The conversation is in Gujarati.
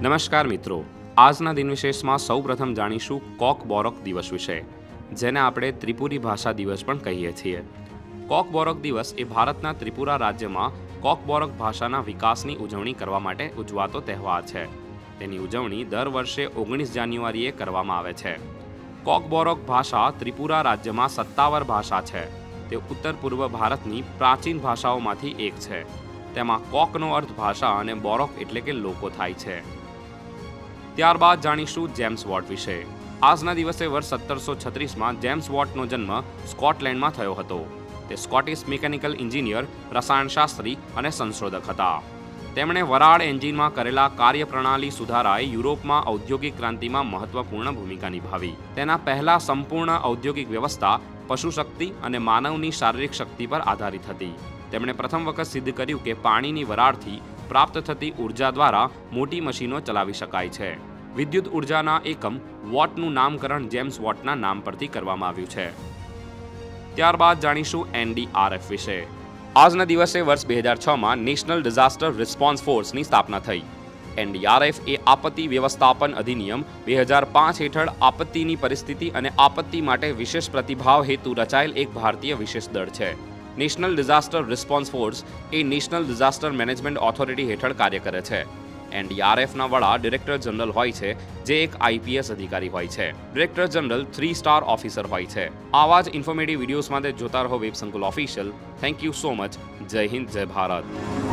નમસ્કાર મિત્રો. આજના દિન વિશેષમાં સૌ પ્રથમ જાણીશું કોક બોરોક દિવસ વિશે, જેને આપણે ત્રિપુરી ભાષા દિવસ પણ કહીએ છીએ. કોક બોરોક દિવસ એ ભારતના ત્રિપુરા રાજ્યમાં કોક બોરોક ભાષાના વિકાસની ઉજવણી કરવા માટે ઉજવાતો તહેવાર છે. તેની ઉજવણી દર વર્ષે ઓગણીસ જાન્યુઆરીએ કરવામાં આવે છે. કોક બોરોક ભાષા ત્રિપુરા રાજ્યમાં સત્તાવાર ભાષા છે. તે ઉત્તર પૂર્વ ભારતની પ્રાચીન ભાષાઓમાંથી એક છે. તેમાં કોકનો અર્થ ભાષા અને બોરોક એટલે કે લોકો થાય છે. ત્યારબાદ જાણીશું જેમ્સ વોટ વિશે. આજના દિવસે વર્ષ સત્તરસો છત્રીસમાં જેમ્સ વોટનો જન્મ સ્કોટલેન્ડમાં થયો હતો. તે સ્કોટિશ મિકેનિકલ એન્જિનિયર, રસાયણશાસ્ત્રી અને સંશોધક હતા. તેમણે વરાળ એન્જિનમાં કરેલા કાર્યપ્રણાલી સુધારાએ યુરોપમાં ઔદ્યોગિક ક્રાંતિમાં મહત્વપૂર્ણ ભૂમિકા નિભાવી. તેના પહેલા સંપૂર્ણ ઔદ્યોગિક વ્યવસ્થા પશુશક્તિ અને માનવની શારીરિક શક્તિ પર આધારિત હતી. તેમણે પ્રથમ વખત સિદ્ધ કર્યું કે પાણીની વરાળથી પ્રાપ્ત થતી ઊર્જા દ્વારા મોટી મશીનો ચલાવી શકાય છે. વિદ્યુત ઉર્જાના એકમ વોટનું નામકરણ જેમ્સ વોટના નામ પરથી કરવામાં આવ્યું છે. ત્યારબાદ જાણીશું એનડીઆરએફ વિશે. આજના દિવસે વર્ષ બે હજાર છમાં નેશનલ ડિઝાસ્ટર રિસ્પોન્સ ફોર્સની સ્થાપના થઈ. એનડીઆરએફ એ આપત્તિ વ્યવસ્થાપન અધિનિયમ બે હજાર પાંચ હેઠળ આપત્તિની પરિસ્થિતિ અને આપત્તિ માટે વિશેષ પ્રતિભાવ હેતુ રચાયેલ એક ભારતીય વિશેષ દળ છે. નેશનલ ડિઝાસ્ટર રિસ્પોન્સ ફોર્સ એ નેશનલ ડિઝાસ્ટર મેનેજમેન્ટ ઓથોરિટી હેઠળ કાર્ય કરે છે. એનડીઆરએફના વડા ડિરેક્ટર જનરલ હોય છે, જે એક આઈપીએસ અધિકારી હોય છે. Director general three star officer હોય છે. આવા જ ઇન્ફોર્મેટિવ વિડીયોઝ માટે જોતા રહો web Sankul official thank you so much Jai Hind, Jai Bharat.